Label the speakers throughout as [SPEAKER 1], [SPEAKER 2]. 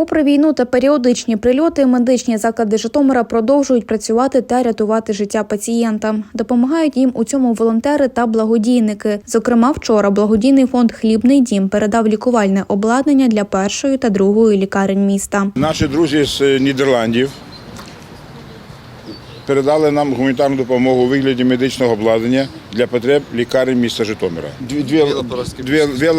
[SPEAKER 1] Попри війну та періодичні прильоти, медичні заклади Житомира продовжують працювати та рятувати життя пацієнтам. Допомагають їм у цьому волонтери та благодійники. Зокрема, вчора благодійний фонд Хлібний дім передав лікувальне обладнання для першої та другої лікарень міста.
[SPEAKER 2] Наші друзі з е, Нідерландів передали нам гуманітарну допомогу у вигляді медичного обладнання для потреб лікарень міста Житомира. Дві, дві, дві, дві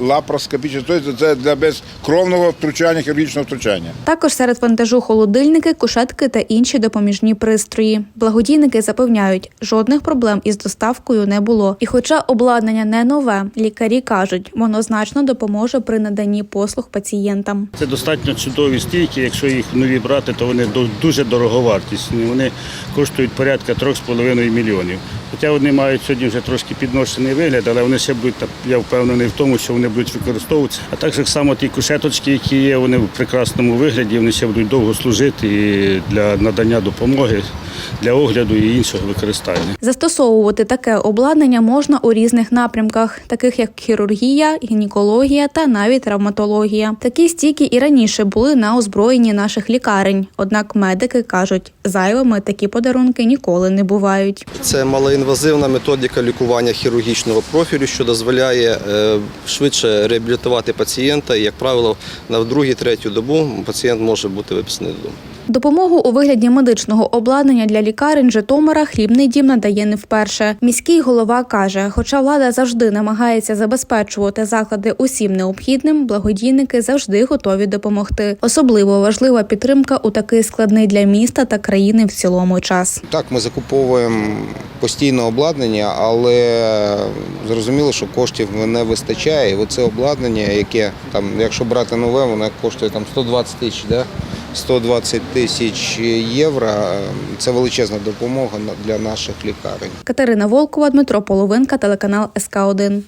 [SPEAKER 2] лапароскопічні, тобто це для безкровного втручання, хірургічного втручання.
[SPEAKER 1] Також серед вантажу холодильники, кушетки та інші допоміжні пристрої. Благодійники запевняють, жодних проблем із доставкою не було. І хоча обладнання не нове, лікарі кажуть, воно значно допоможе при наданні послуг пацієнтам.
[SPEAKER 3] Це достатньо чудові стійки. Якщо їх нові брати, то вони до- дуже дороговартісні. Вони коштують порядка 3,5 мільйонів. Хоча вони мають сьогодні вже трошки підношений вигляд, але вони ще будуть, я впевнений в тому, що вони будуть використовуватися. А так само ті кушеточки, які є, вони в прекрасному вигляді, вони ще будуть довго служити і для надання допомоги, для огляду і іншого використання.
[SPEAKER 1] Застосовувати таке обладнання можна у різних напрямках, таких як хірургія, гінекологія та навіть травматологія. Такі стійки і раніше були на озброєнні наших лікарень. Однак медики кажуть, зайвими такі подарунки ніколи не бувають.
[SPEAKER 4] Це малоінвазивна методика лікування хірургічного профілю, що дозволяє е, швидше реабілітувати пацієнта. І, як правило, на другу-третю добу пацієнт може бути виписаний додому.
[SPEAKER 1] Допомогу у вигляді медичного обладнання для лікарень Житомира хлібний дім надає не вперше. Міський голова каже, хоча влада завжди намагається забезпечувати заклади усім необхідним, благодійники завжди готові допомогти. Особливо важлива підтримка у такий складний для міста та країни в цілому час.
[SPEAKER 5] Так, ми закуповуємо постійно обладнання, але зрозуміло, що коштів не вистачає. І оце обладнання, яке там, якщо брати нове, воно коштує там 120 тисяч, да? 120 тисяч євро. Це величезна допомога для наших лікарень.
[SPEAKER 1] Катерина Волкова, Дмитро Половинка, телеканал СК 1